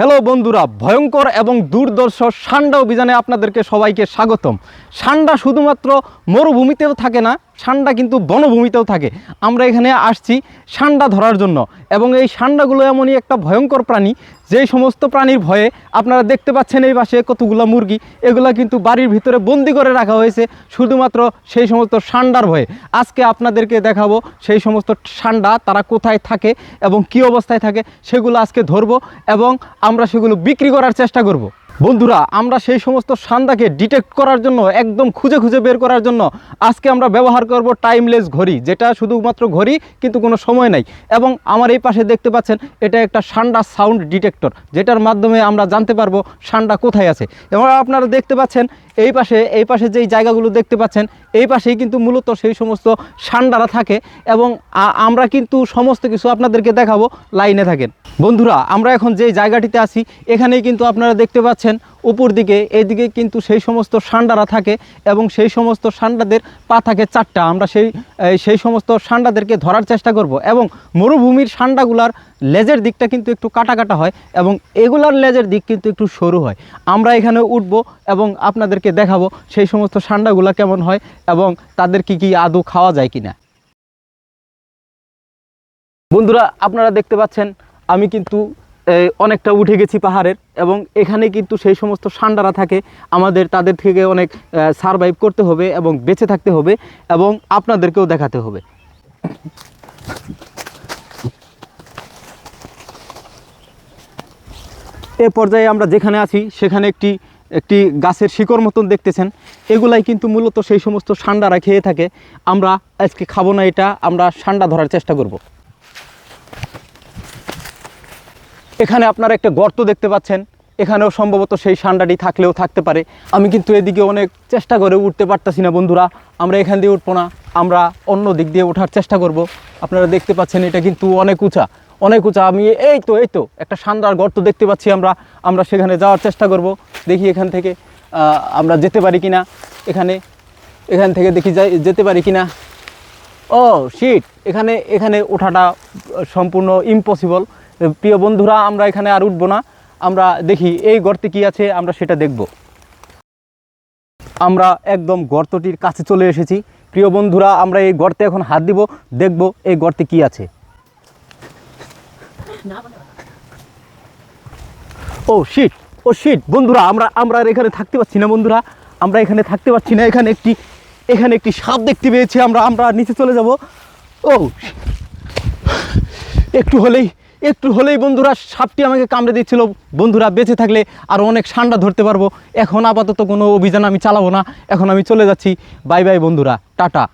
Hello বন্ধুরা, ভয়ঙ্কর এবং দুর্দর্শ সান্ডা অভিযানে আপনাদেরকে সবাইকে স্বাগতম। সান্ডা শুধুমাত্র মরুভূমিতেও থাকে না সান্ডা কিন্তু বনভূমিতেও থাকে আমরা এখানে আসছি সান্ডা ধরার জন্য এবং এই সান্ডাগুলো এমনই একটা ভয়ঙ্কর প্রাণী, যেই সমস্ত প্রাণীর ভয়ে আপনারা দেখতে পাচ্ছেন এই পাশে কতগুলো মুরগি, এগুলা কিন্তু বাড়ির ভিতরে বন্দি করে রাখা হয়েছে শুধুমাত্র সেই সমস্ত সান্ডার ভয়ে আজকে আপনাদেরকে দেখাবো সেই সমস্ত সান্ডা, তারা কোথায় থাকে এবং কী অবস্থায় থাকে, সেগুলো আজকে ধরবো এবং আমরা সেগুলো বিক্রি করার চেষ্টা করব। বন্ধুরা, আমরা সেই সমস্ত সান্দাকে ডিটেক্ট করার জন্য, একদম খুঁজে খুঁজে বের করার জন্য আজকে আমরা ব্যবহার করব টাইমলেস ঘড়ি, যেটা শুধুমাত্র ঘড়ি, কিন্তু কোনো সময় নাই। এবং আমার এই পাশে দেখতে পাচ্ছেন, এটা একটা সান্ডা সাউন্ড ডিটেক্টর যেটার মাধ্যমে আমরা জানতে পারব সান্ডা কোথায় আছে। এবং আপনারা দেখতে পাচ্ছেন এই পাশে এই পাশে যেই জায়গাগুলো দেখতে পাচ্ছেন, এই পাশেই কিন্তু মূলত সেই সমস্ত সান্ডারা থাকে এবং আমরা কিন্তু সমস্ত কিছু আপনাদেরকে দেখাবো, লাইনে থাকেন। বন্ধুরা, আমরা এখন যে জায়গাটিতে আছি, এখানেই কিন্তু আপনারা দেখতে পাচ্ছেন উপর দিকে এদিকে কিন্তু সেই সমস্ত সান্ডারা থাকে এবং সেই সমস্ত সান্ডাদের পা থাকে চারটা। আমরা সেই সেই সমস্ত সান্ডাদেরকে ধরার চেষ্টা করব এবং মরুভূমির সান্ডাগুলার লেজের দিকটা কিন্তু একটু কাটা কাটা হয় এবং এগুলার লেজের দিক কিন্তু একটু সরু হয়। আমরা এখানে উঠব এবং আপনাদেরকে দেখাবো সেই সমস্ত সান্ডাগুলা কেমন হয় এবং তাদের কি কি আদৌ খাওয়া যায় কিনা। বন্ধুরা, আপনারা দেখতে পাচ্ছেন, আমি কিন্তু অনেকটা উঠে গেছি পাহাড়ের এবং এখানে কিন্তু সেই সমস্ত সান্ডারা থাকে। আমাদের তাদের থেকে অনেক সারভাইভ করতে হবে এবং বেঁচে থাকতে হবে এবং আপনাদেরকেও দেখাতে হবে। এ পর্যায়ে আমরা যেখানে আছি, সেখানে একটি একটি গাছের শিকড় মতন দেখতেছেন। এগুলাই কিন্তু মূলত সেই সমস্ত সান্ডারা খেয়ে থাকে। আমরা আজকে খাব না এটা, আমরা সান্ডা ধরার চেষ্টা করব। এখানে আপনারা একটা গর্ত দেখতে পাচ্ছেন। এখানেও সম্ভবত সেই সান্ডাটি থাকলেও থাকতে পারে। আমি কিন্তু এদিকে অনেক চেষ্টা করে উঠতে পারতাছি না বন্ধুরা। আমরা এখান দিয়ে উঠবো না। আমরা অন্য দিক দিয়ে ওঠার চেষ্টা করব। আপনারা দেখতে পাচ্ছেন এটা কিন্তু অনেক উঁচা। অনেক উঁচা। আমি এই তো এই তো, একটা সান্দার গর্ত দেখতে পাচ্ছি আমরা। আমরা সেখানে যাওয়ার চেষ্টা করব। দেখি এখান থেকে আমরা যেতে পারি কিনা। এখানে, এখান থেকে দেখি যাই, যেতে পারি কিনা। ও শিট এখানে এখানে ওঠাটা সম্পূর্ণ ইম্পসিবল প্রিয় বন্ধুরা, আমরা এখানে আর উঠবো না। আমরা দেখি এই গর্তে কি আছে, আমরা সেটা দেখব। আমরা একদম গর্তটির কাছে চলে এসেছি। প্রিয় বন্ধুরা, আমরা এই গর্তে এখন হাত দিব, দেখব এই গর্তে কি আছে। ও শিট ও শিট বন্ধুরা, আমরা আমরা এখানে থাকতে পারছি না বন্ধুরা। আমরা এখানে থাকতে পারছি না। এখানে একটি এখানে একটি সাপ দেখতে পেয়েছি আমরা। আমরা নিচে চলে যাব। ও, একটু হলেই একটু হলেই বন্ধুরা সাপটি আমাকে কামড়ে দিচ্ছিল। বন্ধুরা বেঁচে থাকলে আর অনেক ঠান্ডা ধরতে পারব। এখন আপাতত কোনো অভিযান আমি চালাবো না। এখন আমি চলে যাচ্ছি। বাই বাই বন্ধুরা, টাটা।